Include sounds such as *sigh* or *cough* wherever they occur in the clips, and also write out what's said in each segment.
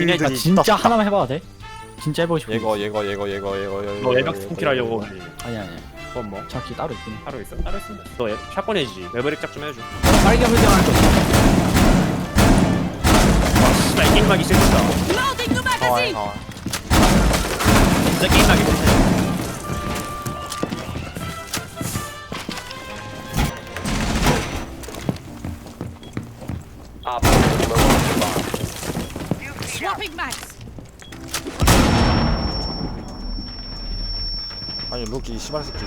니네 나 그들이 진짜 떴다. 하나만 해봐도 돼? 진짜 해보고 싶어 예거 예거 예거 예거 예거 예거 너 외벽 스폰킬 하려고 아니 아니. 그건 뭐? 정확히 따로 있긴 해. 따로 있어 따로 있어 너 예- 샷건 해지. 외버릭 짝좀 해줘. 빨개 불경하는 거아 씨발 게임하기 싫다. Loading new 상황 magazine! 상황 진짜 게임하기 싫다. Op 4 located the Swapping mags! 아니 루키 시발 새끼.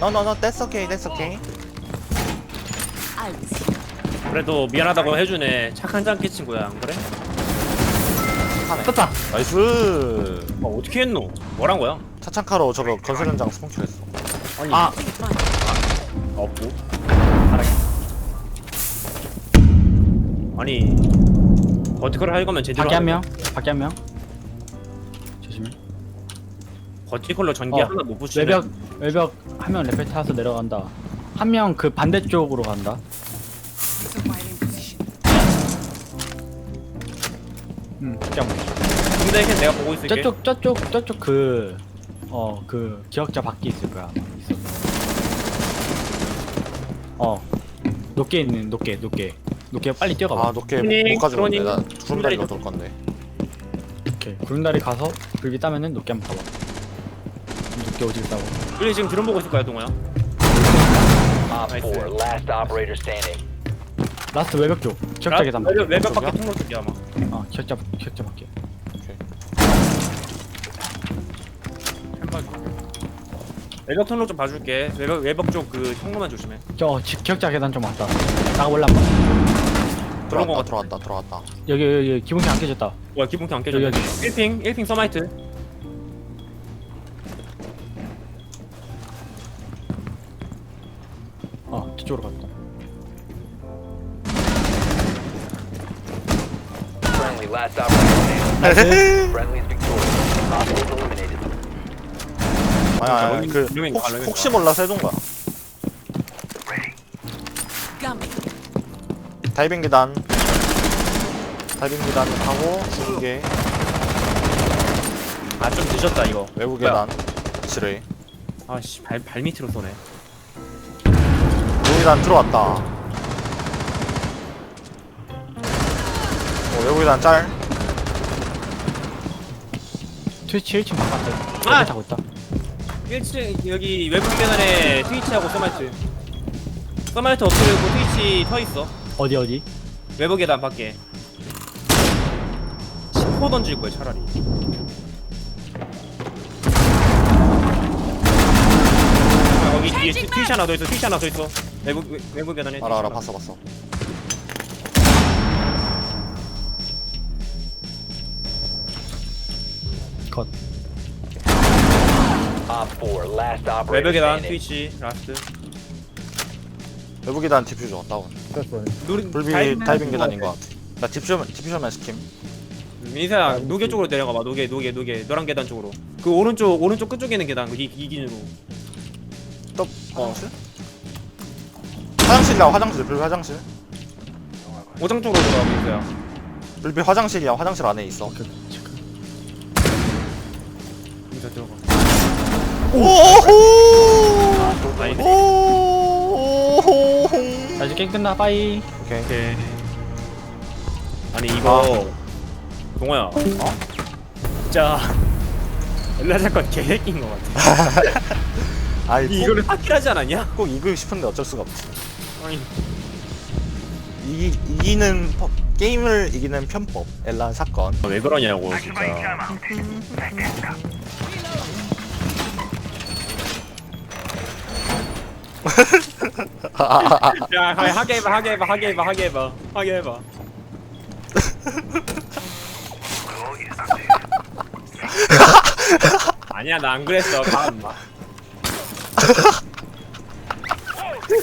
너너너 that's okay that's okay. 그래도 미안하다고 해주네. 착한 장 끼친 거야 안 그래? 떴다. 나이스. 아 어떻게 했노? 뭐란 거야? 차창카로 저거 건설 현장 스폰킬 했어. 아니. 아. 없고. 알았어 아니 버티컬을 할 거면 제대로 밖에 하는 한명 밖에 한 명? 조심해. 거야. 버티컬로 전기 어, 하나 못 붙이네. 외벽 외벽 한 명 레펠 타서 내려간다. 한 명 그 반대쪽으로 간다. Surviving position. 응 밖에 한명 근데 걔 내가 보고 있을게. 저쪽 저쪽 저쪽 그 어 그 기억자 밖에 있을 거야. 아마 있어. 어. 높게 있는 높게 높게 높게 빨리 뛰어가 아봐 높게 못 가져오는데 나 크로닉, 구름다리로. 돌 건데 오케이. 구름다리 가서 불비 따면은 높게 한번 가봐. 높게 오지게 싸고. 우리 지금 드론 보고 있을 거야 동호야. Nice. 4 last operator standing. 라스트 외벽 쪽. 기억자 계단 외벽, 외벽 밖에? 통로 쪽이야 아마. 어 기억자 기억자 밖에 외벽 통로 좀 봐줄게. 외벽 외벽 쪽 그 통로만 조심해. 저 지- 기억자 계단 좀 왔다. 나가 볼래 한번 같아. 들어왔다 들어왔다 여기 여기, 여기 기본기 안 깨졌다 뭐야 기본기 안 깨졌네 여기, 1핑 1핑 서마이트 어 뒤쪽으로 갔다 Friendly last operator standing. *laughs* Friendly is victorious. Hostiles eliminated. 아니 아니 아니, 그 루밍 혹, 루밍 혹시 가. 몰라서 해둔 거야 Gummy. 다이빙 계단 계단 하고 중계. 아좀 늦었다 이거. 외부? 계단 지뢰. 아씨 발, 발 밑으로 쏘네. 외부 계단 들어왔다. 어, 외부 계단 짤. 트위치 1층 바깥에 아! 레펠 타고 있다. 1층 여기 외부 계단에 트위치하고 서마이트. 서마이트 엎드리고 트위치 서 있어. 어디 어디? 외부 계단 밖에 10호 던질 거야 차라리. 아, 거기 뒤에 트- 트위치 하나 더 있어 트위치 하나 더 있어. 외부 외- 외부 계단에 알아 알아. 봤어 봤어. 컷. Op 4 last operator 외부 계단 standing. 트위치 라스트. 외부 계단 디퓨저 다운. 누리 불비 다이- 다이빙 계단인 거 같아. 나 디퓨저만 디퓨저만 시킴 민사야 노계 쪽으로 내려가 봐. 노계 노계 노계 노란 계단 쪽으로. 그 오른쪽 오른쪽 끝쪽에 있는 계단 그 이, 이 기준으로. 또 화장실? 화장실이야 화장실. 불비 화장실. 오장 쪽으로 들어가 민사야 불비 화장실이야. 화장실 안에 있어. 그, 민사 들어가. 오호! 아니 오호! 나 이제 게임 끝나. 빠이. 오케이. 오케이. 아니 이거 동호야. 어? 진짜 엘라 사건 개새끼인 것 같아. *laughs* 아이 니 꼭, 이거를 파킬하지 않았냐? 꼭 이기고 싶은데 어쩔 수가 없지. 아니. 이기, 이기는 법- 게임을 이기는 편법 엘란 사건. 왜 그러냐고 진짜. *laughs* 야 하- 하게 해봐 하게 해봐 하게 해봐 하게 해봐 하게 해봐 *laughs* 아니야 나 안 그랬어 가 임마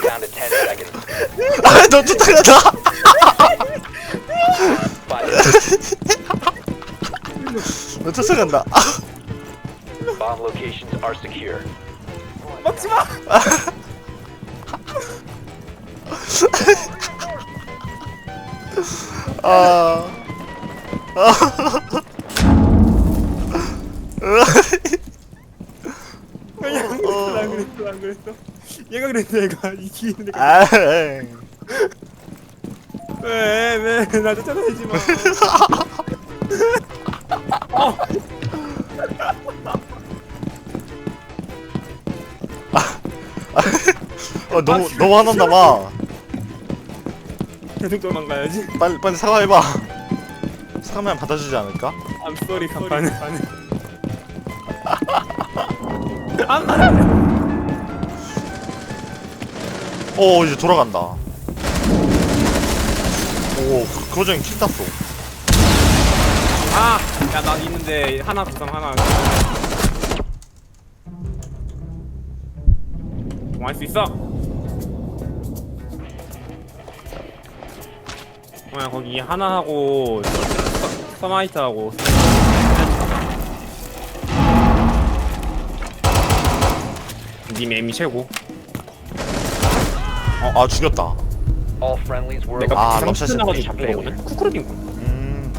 Down to 10 seconds. 아 너 쫓아가다. 너 쫓아간다 Bomb locations are secure. 먹지마 아 아 그랬어? 얘가 그랬어 얘가. *laughs* 이기는 애가 아 왜왜 나 쫓아다니지 마. 어, 너무 너무 화났나 봐. 계속 도망가야지. 빨리 빨리 사과해봐. 사과면 받아주지 않을까? I'm sorry 간판은 안 말해 오 이제 돌아간다. 오 그, 그킬 땄어. 아 야 나 있는데 하나 구상 하나. 공할 수 있어? 뭐야 거기 하나 하고 서- 서마이트 하고. 님 에임이 최고 아 죽였다. All friendlies were 내가 아, 잡힌 에임. 거거든? 쿠크루빙 음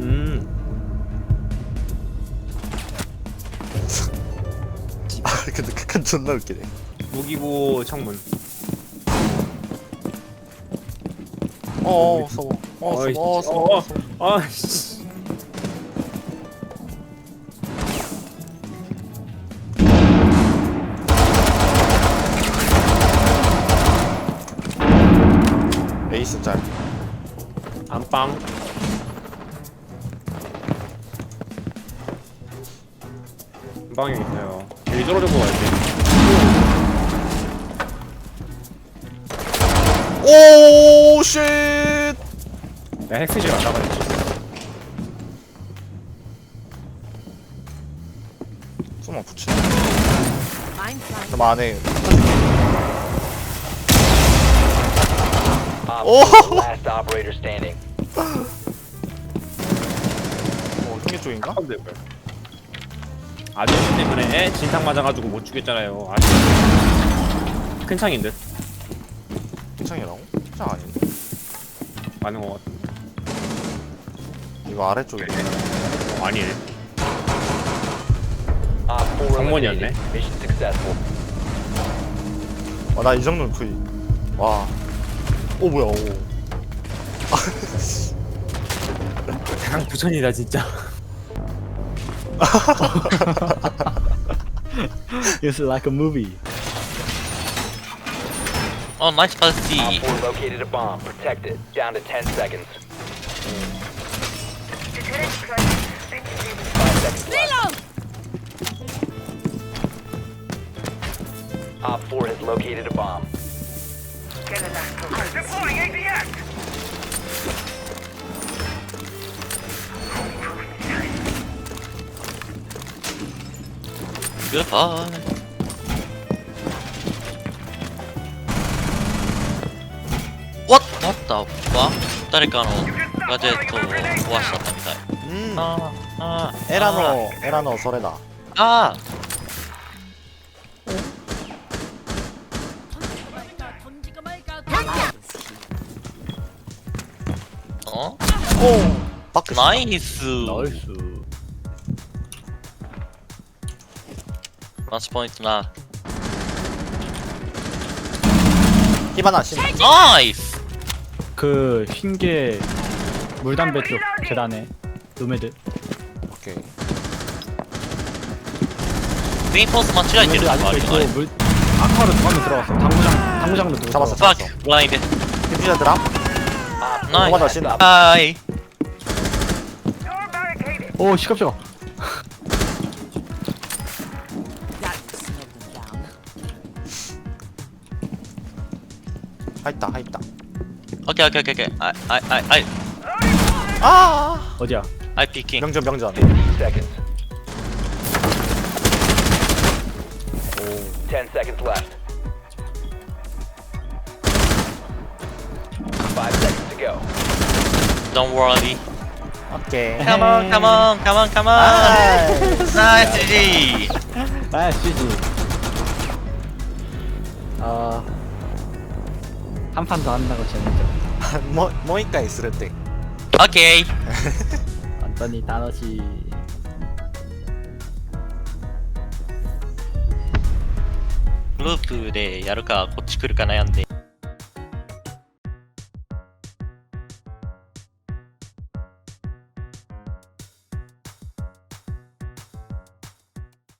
음. 아, 근데 극한 존나 웃기네. 무기고 창문. 어 어 서워. 어 어이, 서워. 어 어, 서워 어. 서워. 아씨 안방 안방에 있어요 여기 떨어지고 갈게 오, 쉣! 내가 핵스지 말라고 했지 좀만 붙이네. 안에. Oh! 4 last operator standing. 어, 흉기 쪽인가? 아저씨 때문에 진탕 맞아가지고 못 죽였잖아요 아저씨 큰 창인 듯 괜찮이라고? 괜찮 아닌데? 맞는 거 같은데 이거 아래쪽에. 어, 아니네 Op 4 정문이었네. eliminated. Mission successful. 아, 나이 정도는 거의. 와. 오, 뭐야, 오. 대강 부천이다 진짜 *laughs* It's like a movie. Oh, nice pussy. Op 4 located a bomb. Protect it. Down to 10 seconds. Five seconds left. Reload! Op 4 has located a bomb. Goodbye. What? What the fuck? 誰かのガジェットを壊しちゃったみたい。うん。ああ、エラの、エラの、それだ。ああ？おお。バックナイス。ナイス。 런치 포인트 나. 히바나 신 나이스! 그 흰게 물담배 쪽 계단에 노매들 오케이. 윙포스만 치자 이제 노매들 아직도 있고 들어갔어. 당구장 당구장도 들어 잡았어. 블라인드 디퓨저 드랍 나이스. 아이. 오 시끄럽죠? 하있다, 하있다. 오케이 오케이 오케이 오케이. I I I I 아! 어디야? I picking. 명전, 명전. 15 seconds. 10 seconds left. 5 seconds to go. Don't worry. 오케이. Come on, come on, come on, come on. 나이스. 나이스 G. 아 쉬지. 아. 한 판 더 한다고 재밌죠. *laughs* もうもう一回するって 오케이. *laughs* 봤더니 다너시 グループでやるかこっち来るか悩んで